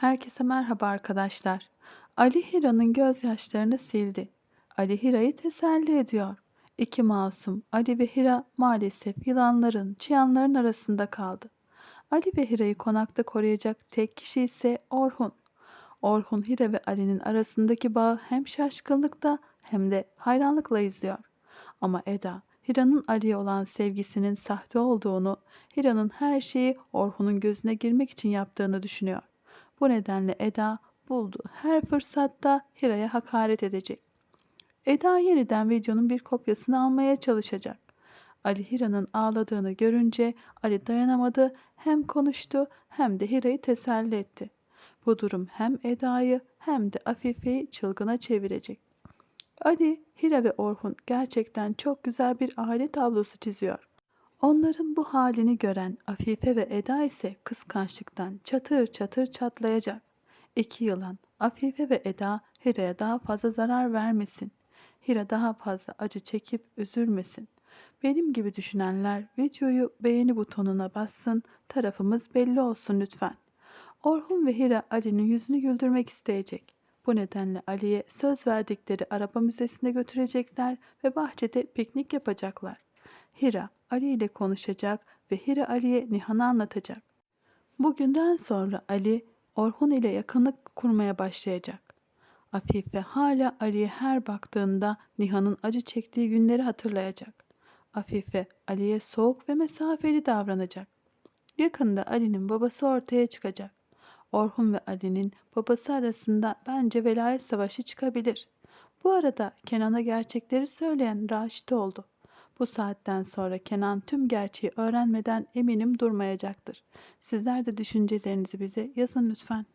Herkese merhaba arkadaşlar. Ali Hira'nın gözyaşlarını sildi. Ali Hira'yı teselli ediyor. İki masum Ali ve Hira maalesef yılanların, çıyanların arasında kaldı. Ali ve Hira'yı konakta koruyacak tek kişi ise Orhun. Orhun Hira ve Ali'nin arasındaki bağı hem şaşkınlıkta hem de hayranlıkla izliyor. Ama Eda, Hira'nın Ali'ye olan sevgisinin sahte olduğunu, Hira'nın her şeyi Orhun'un gözüne girmek için yaptığını düşünüyor. Bu nedenle Eda bulduğu her fırsatta Hira'ya hakaret edecek. Eda yeniden videonun bir kopyasını almaya çalışacak. Ali Hira'nın ağladığını görünce Ali dayanamadı, hem konuştu hem de Hira'yı teselli etti. Bu durum hem Eda'yı hem de Afife'yi çılgına çevirecek. Ali, Hira ve Orhun gerçekten çok güzel bir aile tablosu çiziyor. Onların bu halini gören Afife ve Eda ise kıskançlıktan çatır çatır çatlayacak. İki yılan Afife ve Eda Hira'ya daha fazla zarar vermesin. Hira daha fazla acı çekip üzülmesin. Benim gibi düşünenler videoyu beğeni butonuna bassın, tarafımız belli olsun lütfen. Orhun ve Hira Ali'nin yüzünü güldürmek isteyecek. Bu nedenle Ali'ye söz verdikleri araba müzesine götürecekler ve bahçede piknik yapacaklar. Hira Ali ile konuşacak ve Hira Ali'ye Nihan'ı anlatacak. Bugünden sonra Ali Orhun ile yakınlık kurmaya başlayacak. Afife hala Ali'ye her baktığında Nihan'ın acı çektiği günleri hatırlayacak. Afife Ali'ye soğuk ve mesafeli davranacak. Yakında Ali'nin babası ortaya çıkacak. Orhun ve Ali'nin babası arasında bence velayet savaşı çıkabilir. Bu arada Kenan'a gerçekleri söyleyen Raşit oldu. Bu saatten sonra Kenan tüm gerçeği öğrenmeden eminim durmayacaktır. Sizler de düşüncelerinizi bize yazın lütfen.